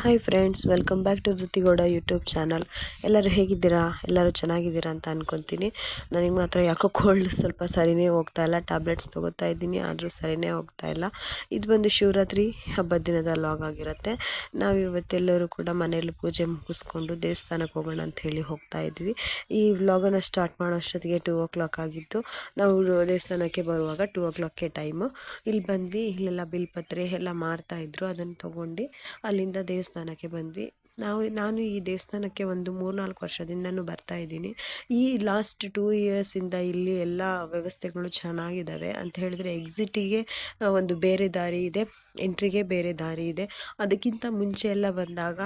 Hi friends welcome back to Dhriti Gowda YouTube channel ಎಲ್ಲರೂ ಹೇಗಿದ್ದೀರಾ? ಎಲ್ಲರೂ ಚೆನ್ನಾಗಿದ್ದೀರಾ ಅಂತ ಅಂದ್ಕೊತೀನಿ ನನಗೆ ಮಾತ್ರ ಯಾಕೋ ಕೋಲ್ಡ್ ಸ್ವಲ್ಪ ಸರಿನೇ ಹೋಗ್ತಾ ಇಲ್ಲ. ಟ್ಯಾಬ್ಲೆಟ್ಸ್ ತೊಗೋತಾ ಇದ್ದೀನಿ, ಆದರೂ ಸರಿನೇ ಹೋಗ್ತಾ ಇಲ್ಲ. ಇದು ಬಂದು ಶಿವರಾತ್ರಿ ಹಬ್ಬದ ದಿನದ ಲಾಗ್ ಆಗಿರುತ್ತೆ. ನಾವು ಇವತ್ತೆಲ್ಲರೂ ಕೂಡ ಮನೆಯಲ್ಲಿ ಪೂಜೆ ಮುಗಿಸ್ಕೊಂಡು ದೇವಸ್ಥಾನಕ್ಕೆ ಹೋಗೋಣ ಅಂತ ಹೇಳಿ ಹೋಗ್ತಾ ಇದ್ವಿ. ಈ ವ್ಲಾಗನ್ನು ಸ್ಟಾರ್ಟ್ ಮಾಡೋ ಅಷ್ಟೊತ್ತಿಗೆ ಟೂ ಓ ಕ್ಲಾಕ್ ಆಗಿತ್ತು. ನಾವು ದೇವಸ್ಥಾನಕ್ಕೆ ಬರುವಾಗ ಟೂ ಓ ಕ್ಲಾಕ್ಗೆ ಟೈಮು ಇಲ್ಲಿ ಬಂದ್ವಿ, ಇಲ್ಲೆಲ್ಲ ಬಿಲ್ಪತ್ರೆ ಎಲ್ಲ ಮಾರ್ತಾ ಇದ್ರು. ಅದನ್ನು ತೊಗೊಂಡು ಅಲ್ಲಿಂದ ದೇವಸ್ಥಾನ ದೇವಸ್ಥಾನಕ್ಕೆ ಬಂದ್ವಿ. ನಾವು, ನಾನು ಈ ದೇವಸ್ಥಾನಕ್ಕೆ ಒಂದು ಮೂರ್ನಾಲ್ಕು ವರ್ಷದಿಂದನೂ ಬರ್ತಾ ಇದ್ದೀನಿ. ಈ ಲಾಸ್ಟ್ ಟೂ ಇಯರ್ಸಿಂದ ಇಲ್ಲಿ ಎಲ್ಲ ವ್ಯವಸ್ಥೆಗಳು ಚೆನ್ನಾಗಿದ್ದಾವೆ ಅಂತ ಹೇಳಿದ್ರೆ ಎಕ್ಸಿಟಿಗೆ ಒಂದು ಬೇರೆ ದಾರಿ ಇದೆ ಎಂಟ್ರಿಗೆ ಬೇರೆ ದಾರಿ ಇದೆ. ಅದಕ್ಕಿಂತ ಮುಂಚೆ ಎಲ್ಲ ಬಂದಾಗ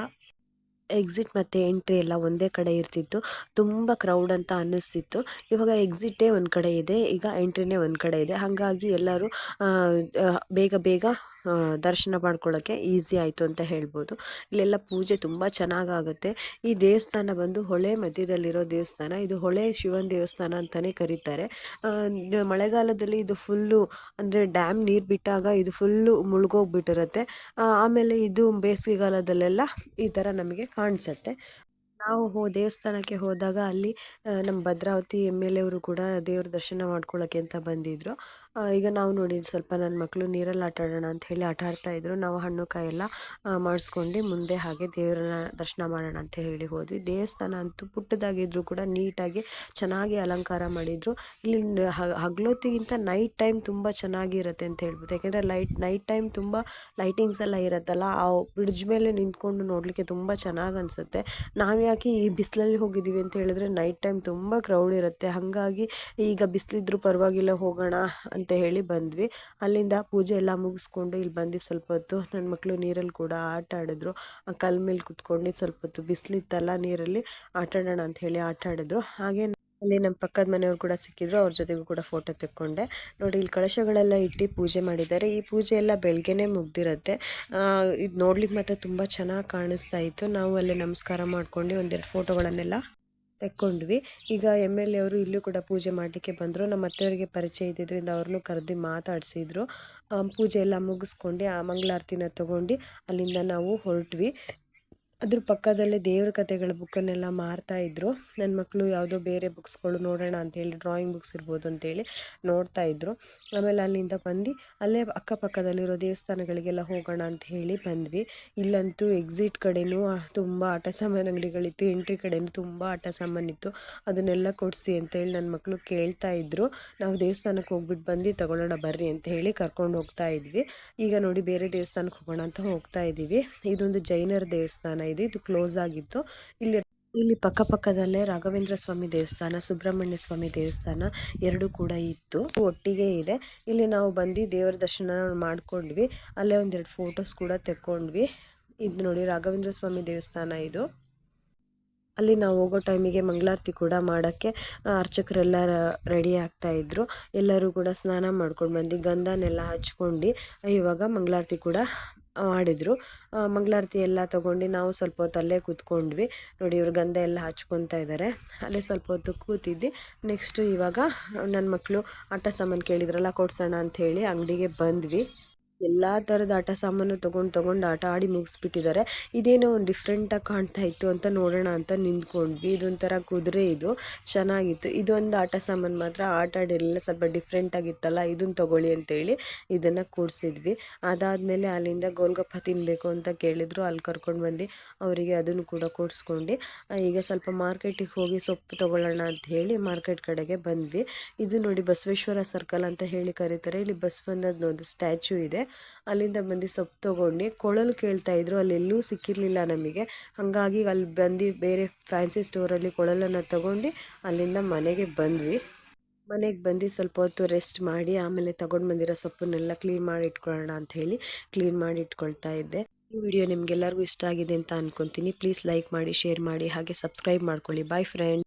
ಎಕ್ಸಿಟ್ ಮತ್ತು ಎಂಟ್ರಿ ಎಲ್ಲ ಒಂದೇ ಕಡೆ ಇರ್ತಿತ್ತು. ತುಂಬ ಕ್ರೌಡ್ ಅಂತ ಅನ್ನಿಸ್ತಿತ್ತು. ಇವಾಗ ಎಕ್ಸಿಟೇ ಒಂದು ಕಡೆ ಇದೆ, ಈಗ ಎಂಟ್ರಿನೇ ಒಂದು ಕಡೆ ಇದೆ. ಹಾಗಾಗಿ ಎಲ್ಲರೂ ಬೇಗ ಬೇಗ ದರ್ಶನ ಮಾಡ್ಕೊಳ್ಳೋಕ್ಕೆ ಈಸಿ ಆಯಿತು ಅಂತ ಹೇಳ್ಬೋದು. ಇಲ್ಲೆಲ್ಲ ಪೂಜೆ ತುಂಬ ಚೆನ್ನಾಗಾಗುತ್ತೆ. ಈ ದೇವಸ್ಥಾನ ಬಂದು ಹೊಳೆ ಮಧ್ಯದಲ್ಲಿರೋ ದೇವಸ್ಥಾನ, ಇದು ಹೊಳೆ ಶಿವನ ದೇವಸ್ಥಾನ ಅಂತಲೇ ಕರೀತಾರೆ. ಮಳೆಗಾಲದಲ್ಲಿ ಇದು ಫುಲ್ಲು ಅಂದರೆ ಡ್ಯಾಮ್ ನೀರು ಬಿಟ್ಟಾಗ ಇದು ಫುಲ್ಲು ಮುಳುಗೋಗ್ಬಿಟ್ಟಿರುತ್ತೆ. ಆಮೇಲೆ ಇದು ಬೇಸಿಗೆಗಾಲದಲ್ಲೆಲ್ಲ ಈ ಥರ ನಮಗೆ ಕಾಣಿಸುತ್ತೆ. ನಾವು ಹೋ, ದೇವಸ್ಥಾನಕ್ಕೆ ಹೋದಾಗ ಅಲ್ಲಿ ನಮ್ಮ ಭದ್ರಾವತಿ ಎಂ ಎಲ್ ಎವರು ಕೂಡ ದೇವ್ರ ದರ್ಶನ ಮಾಡ್ಕೊಳ್ಳೋಕ್ಕೆ ಅಂತ ಬಂದಿದ್ರು. ಈಗ ನಾವು ನೋಡಿ ಸ್ವಲ್ಪ ನನ್ನ ಮಕ್ಕಳು ನೀರಲ್ಲಿ ಆಟ ಆಡೋಣ ಅಂತ ಹೇಳಿ ಆಟ ಆಡ್ತಾ ಇದ್ರು. ನಾವು ಹಣ್ಣು ಕಾಯಿ ಎಲ್ಲ ಮಾಡಿಸ್ಕೊಂಡು ಮುಂದೆ ಹಾಗೆ ದೇವರನ್ನ ದರ್ಶನ ಮಾಡೋಣ ಅಂತ ಹೇಳಿ ಹೋದ್ವಿ. ದೇವಸ್ಥಾನ ಅಂತೂ ಪುಟ್ಟದಾಗಿದ್ರು ಕೂಡ ನೀಟಾಗಿ ಚೆನ್ನಾಗಿ ಅಲಂಕಾರ ಮಾಡಿದ್ರು. ಇಲ್ಲಿ ಹಗಲೊತ್ತಿಗಿಂತ ನೈಟ್ ಟೈಮ್ ತುಂಬ ಚೆನ್ನಾಗಿರುತ್ತೆ ಅಂತ ಹೇಳ್ಬೋದು. ಯಾಕೆಂದರೆ ಲೈಟ್ ನೈಟ್ ಟೈಮ್ ತುಂಬ ಲೈಟಿಂಗ್ಸ್ ಎಲ್ಲ ಇರುತ್ತಲ್ಲ, ಆ ಬ್ರಿಡ್ಜ್ ಮೇಲೆ ನಿಂತ್ಕೊಂಡು ನೋಡಲಿಕ್ಕೆ ತುಂಬ ಚೆನ್ನಾಗಿ ಅನಿಸುತ್ತೆ. ನಾವು ಯಾಕೆ ಈ ಬಿಸಿಲಲ್ಲಿ ಹೋಗಿದ್ದೀವಿ ಅಂತ ಹೇಳಿದ್ರೆ ನೈಟ್ ಟೈಮ್ ತುಂಬ ಕ್ರೌಡ್ ಇರುತ್ತೆ. ಹಾಗಾಗಿ ಈಗ ಬಿಸಿಲಿದ್ರು ಪರವಾಗಿಲ್ಲ ಹೋಗೋಣ ಅಂತ ಹೇಳಿ ಬಂದ್ವಿ. ಅಲ್ಲಿಂದ ಪೂಜೆ ಎಲ್ಲ ಮುಗಿಸ್ಕೊಂಡು ಇಲ್ಲಿ ಬಂದು ಸ್ವಲ್ಪ ಹೊತ್ತು ನನ್ನ ಮಕ್ಕಳು ನೀರಲ್ಲಿ ಕೂಡ ಆಟ ಆಡಿದ್ರು. ಕಲ್ ಮೇಲೆ ಕುತ್ಕೊಂಡು ಸ್ವಲ್ಪ ಹೊತ್ತು ಬಿಸಿಲಿತ್ತಲ್ಲ ನೀರಲ್ಲಿ ಆಟ ಆಡೋಣ ಅಂತ ಹೇಳಿ ಆಟ ಆಡಿದ್ರು. ಹಾಗೆ ಅಲ್ಲಿ ನಮ್ಮ ಪಕ್ಕದ ಮನೆಯವರು ಕೂಡ ಸಿಕ್ಕಿದ್ರು, ಅವ್ರ ಜೊತೆಗೂ ಕೂಡ ಫೋಟೋ ತೆಕ್ಕೊಂಡೆ. ನೋಡಿ, ಇಲ್ಲಿ ಕಳಶಗಳೆಲ್ಲ ಇಟ್ಟು ಪೂಜೆ ಮಾಡಿದ್ದಾರೆ. ಈ ಪೂಜೆ ಎಲ್ಲ ಬೆಳಗ್ಗೆನೇ ಮುಗ್ದಿರುತ್ತೆ. ಇದು ನೋಡ್ಲಿಕ್ಕೆ ಮಾತ್ರ ತುಂಬ ಚೆನ್ನಾಗಿ ಕಾಣಿಸ್ತಾ ಇತ್ತು. ನಾವು ಅಲ್ಲಿ ನಮಸ್ಕಾರ ಮಾಡ್ಕೊಂಡು ಒಂದೆರಡು ಫೋಟೋಗಳನ್ನೆಲ್ಲ ತೆಕ್ಕೊಂಡ್ವಿ. ಈಗ ಎಂ ಎಲ್ ಎ ಅವರು ಇಲ್ಲೂ ಕೂಡ ಪೂಜೆ ಮಾಡಲಿಕ್ಕೆ ಬಂದರು. ನಮ್ಮ ಅತ್ತೆಯವರಿಗೆ ಪರಿಚಯ ಇದ್ದಿದ್ದರಿಂದ ಅವ್ರನ್ನೂ ಕರೆದು ಮಾತಾಡಿಸಿದ್ರು. ಪೂಜೆ ಎಲ್ಲ ಮುಗಿಸ್ಕೊಂಡು ಆ ಮಂಗಳಾರತಿನ ತೊಗೊಂಡು ಅಲ್ಲಿಂದ ನಾವು ಹೊರಟ್ವಿ. ಅದ್ರ ಪಕ್ಕದಲ್ಲೇ ದೇವ್ರ ಕಥೆಗಳ ಬುಕ್ಕನ್ನೆಲ್ಲ ಮಾರ್ತಾ ಇದ್ರು. ನನ್ನ ಮಕ್ಕಳು ಯಾವುದೋ ಬೇರೆ ಬುಕ್ಸ್ಗಳು ನೋಡೋಣ ಅಂತೇಳಿ ಡ್ರಾಯಿಂಗ್ ಬುಕ್ಸ್ ಇರ್ಬೋದು ಅಂತೇಳಿ ನೋಡ್ತಾ ಇದ್ರು. ಆಮೇಲೆ ಅಲ್ಲಿಂದ ಬಂದು ಅಲ್ಲೇ ಅಕ್ಕಪಕ್ಕದಲ್ಲಿರೋ ದೇವಸ್ಥಾನಗಳಿಗೆಲ್ಲ ಹೋಗೋಣ ಅಂತ ಹೇಳಿ ಬಂದ್ವಿ. ಇಲ್ಲಂತೂ ಎಕ್ಸಿಟ್ ಕಡೆನೂ ತುಂಬ ಆಟ ಸಾಮಾನು ಅಂಗಡಿಗಳಿತ್ತು ಎಂಟ್ರಿ ಕಡೆನೂ ತುಂಬ ಆಟ ಸಾಮಾನಿತ್ತು ಅದನ್ನೆಲ್ಲ ಕೊಡಿಸಿ ಅಂತೇಳಿ ನನ್ನ ಮಕ್ಕಳು ಕೇಳ್ತಾ ಇದ್ರು. ನಾವು ದೇವಸ್ಥಾನಕ್ಕೆ ಹೋಗ್ಬಿಟ್ಟು ಬಂದು ತಗೊಳ್ಳೋಣ ಬರ್ರಿ ಅಂತ ಹೇಳಿ ಕರ್ಕೊಂಡು ಹೋಗ್ತಾ ಇದ್ವಿ. ಈಗ ನೋಡಿ ಬೇರೆ ದೇವಸ್ಥಾನಕ್ಕೆ ಹೋಗೋಣ ಅಂತ ಹೋಗ್ತಾ ಇದ್ದೀವಿ ಇದೊಂದು ಜೈನರ ದೇವಸ್ಥಾನ. ಇದೆ, ಇದು ಕ್ಲೋಸ್ ಆಗಿತ್ತು. ಇಲ್ಲಿ ಇಲ್ಲಿ ಪಕ್ಕಪಕ್ಕದಲ್ಲೇ ರಾಘವೇಂದ್ರ ಸ್ವಾಮಿ ದೇವಸ್ಥಾನ, ಸುಬ್ರಹ್ಮಣ್ಯ ಸ್ವಾಮಿ ದೇವಸ್ಥಾನ ಎರಡು ಕೂಡ ಇತ್ತು. ಒಟ್ಟಿಗೆ ಇದೆ. ಇಲ್ಲಿ ನಾವು ಬಂದು ದೇವರ ದರ್ಶನ ಮಾಡ್ಕೊಂಡ್ವಿ. ಅಲ್ಲೇ ಒಂದೆರಡು ಫೋಟೋಸ್ ಕೂಡ ತೆಕ್ಕೊಂಡ್ವಿ. ಇದು ನೋಡಿ ರಾಘವೇಂದ್ರ ಸ್ವಾಮಿ ದೇವಸ್ಥಾನ ಇದು. ಅಲ್ಲಿ ನಾವು ಹೋಗೋ ಟೈಮಿಗೆ ಮಂಗಳಾರತಿ ಕೂಡ ಮಾಡೋಕ್ಕೆ ಅರ್ಚಕರೆಲ್ಲ ರೆಡಿ ಆಗ್ತಾ ಇದ್ರು. ಎಲ್ಲರೂ ಕೂಡ ಸ್ನಾನ ಮಾಡ್ಕೊಂಡು ಬಂದು ಗಂಧನೆಲ್ಲ ಹಚ್ಕೊಂಡು, ಇವಾಗ ಮಂಗಳಾರತಿ ಕೂಡ ಮಾಡಿದರು. ಮಂಗಳಾರತಿ ಎಲ್ಲ ತಗೊಂಡು ನಾವು ಸ್ವಲ್ಪ ಹೊತ್ತು ಅಲ್ಲೇ ಕೂತ್ಕೊಂಡ್ವಿ. ನೋಡಿ ಇವ್ರು ಗಂಧ ಎಲ್ಲ ಹಚ್ಕೊತಾ ಇದ್ದಾರೆ ಅಲ್ಲೇ ಸ್ವಲ್ಪ ಹೊತ್ತು ಕೂತಿದ್ದು ನೆಕ್ಸ್ಟು ಇವಾಗ ನನ್ನ ಮಕ್ಕಳು ಆಟ ಸಾಮಾನು ಕೇಳಿದ್ರಲ್ಲ, ಕೊಡ್ಸೋಣ ಅಂಥೇಳಿ ಅಂಗಡಿಗೆ ಬಂದ್ವಿ. ಎಲ್ಲ ಥರದ ಆಟ ಸಾಮಾನು ತೊಗೊಂಡು ತೊಗೊಂಡು ಆಟ ಆಡಿ ಮುಗಿಸ್ಬಿಟ್ಟಿದ್ದಾರೆ. ಇದೇನೋ ಒಂದು ಡಿಫ್ರೆಂಟಾಗಿ ಕಾಣ್ತಾ ಇತ್ತು ಅಂತ ನೋಡೋಣ ಅಂತ ನಿಂತ್ಕೊಂಡ್ವಿ. ಇದೊಂಥರ ಕುದುರೆ ಇದು. ಚೆನ್ನಾಗಿತ್ತು. ಇದೊಂದು ಆಟ ಸಾಮಾನು ಮಾತ್ರ ಆಟ ಆಡಿರಲಿಲ್ಲ. ಸ್ವಲ್ಪ ಡಿಫ್ರೆಂಟಾಗಿತ್ತಲ್ಲ ಇದನ್ನು ತೊಗೊಳ್ಳಿ ಅಂತೇಳಿ ಇದನ್ನು ಕೂಡಿಸಿದ್ವಿ. ಅದಾದಮೇಲೆ ಅಲ್ಲಿಂದ ಗೋಲ್ಗಪ್ಪ ತಿನ್ನಬೇಕು ಅಂತ ಕೇಳಿದ್ರು. ಅಲ್ಲಿ ಕರ್ಕೊಂಡು ಬಂದು ಅವರಿಗೆ ಅದನ್ನು ಕೂಡ ಕೊಡಿಸ್ಕೊಂಡು ಈಗ ಸ್ವಲ್ಪ ಮಾರ್ಕೆಟಿಗೆ ಹೋಗಿ ಸೊಪ್ಪು ತೊಗೊಳ್ಳೋಣ ಅಂತ ಹೇಳಿ ಮಾರ್ಕೆಟ್ ಕಡೆಗೆ ಬಂದ್ವಿ. ಇದು ನೋಡಿ ಬಸವೇಶ್ವರ ಸರ್ಕಲ್ ಅಂತ ಹೇಳಿ ಕರೀತಾರೆ. ಇಲ್ಲಿ ಒಂದು ಸ್ಟ್ಯಾಚ್ಯೂ ಇದೆ. ಅಲ್ಲಿಂದ ಬಂದು ಸೊಪ್ಪು ತೊಗೊಂಡು ಕೊಳಲು ಕೇಳ್ತಾ ಇದ್ರು. ಅಲ್ಲೆಲ್ಲೂ ಸಿಕ್ಕಿರಲಿಲ್ಲ ನಮಗೆ. ಹಾಗಾಗಿ ಅಲ್ಲಿ ಬಂದು ಬೇರೆ ಫ್ಯಾನ್ಸಿ ಸ್ಟೋರಲ್ಲಿ ಕೊಳಲನ್ನು ತೊಗೊಂಡು ಅಲ್ಲಿಂದ ಮನೆಗೆ ಬಂದ್ವಿ. ಮನೆಗೆ ಬಂದು ಸ್ವಲ್ಪ ಹೊತ್ತು ರೆಸ್ಟ್ ಮಾಡಿ ಆಮೇಲೆ ತೊಗೊಂಡು ಬಂದಿರೋ ಸೊಪ್ಪನ್ನೆಲ್ಲ ಕ್ಲೀನ್ ಮಾಡಿ ಇಟ್ಕೊಳ್ಳೋಣ ಅಂತ ಹೇಳಿ ಕ್ಲೀನ್ ಮಾಡಿ ಇಟ್ಕೊಳ್ತಾ ಇದ್ದೆ. ಈ ವಿಡಿಯೋ ನಿಮಗೆಲ್ಲರಿಗೂ ಇಷ್ಟ ಆಗಿದೆ ಅಂತ ಅನ್ಕೊತೀನಿ. ಪ್ಲೀಸ್ ಲೈಕ್ ಮಾಡಿ ಶೇರ್ ಮಾಡಿ, ಹಾಗೆ ಸಬ್ಸ್ಕ್ರೈಬ್ ಮಾಡ್ಕೊಳ್ಳಿ. Boy friend